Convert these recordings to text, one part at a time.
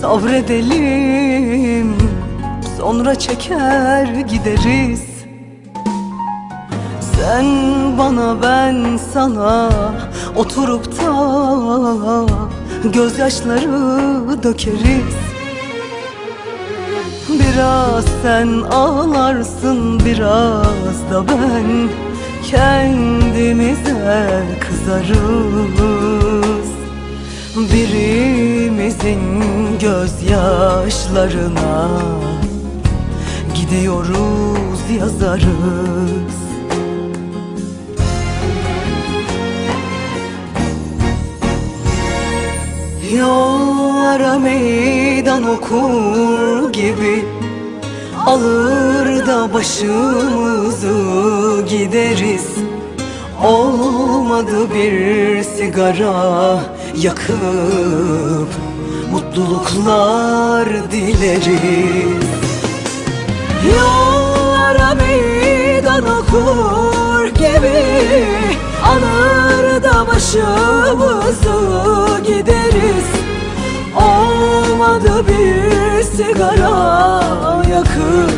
Sabredelim. Sonra çeker gideriz. Sen bana ben sana Oturup da Gözyaşları dökeriz. Biraz sen ağlarsın biraz da ben Kendimize kızarız Birimizin gözyaşlarına Gidiyoruz yazarız. Yollara meydan okur gibi Alır da başımızı gideriz Olmadı bir sigara yakıp Mutluluklar dileriz. Yollara meydan okur gibi Alır da başımızı gideriz. Olmadı bir sigara yakıp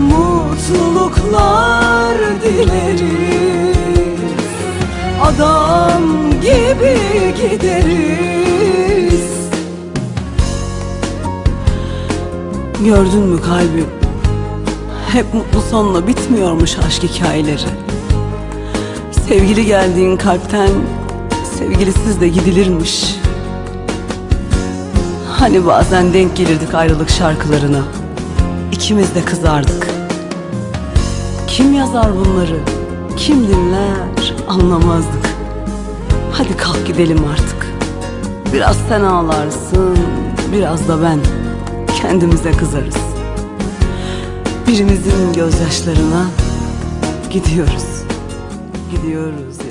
Mutluluklar dileriz gideriz Gördün mü kalbim? Hep mutlu sonla bitmiyormuş aşk hikayeleri. Sevgili geldiğin kalpten sevgilisiz de gidilirmiş. Hani bazen denk gelirdik ayrılık şarkılarına. İkimiz de kızardık. Kim yazar bunları? Kim dinler? Anlamazdık. Hadi kalk gidelim artık. Biraz sen ağlarsın, biraz da ben. Kendimize kızarız. Birimizin gözyaşlarına gidiyoruz. Gidiyoruz ya.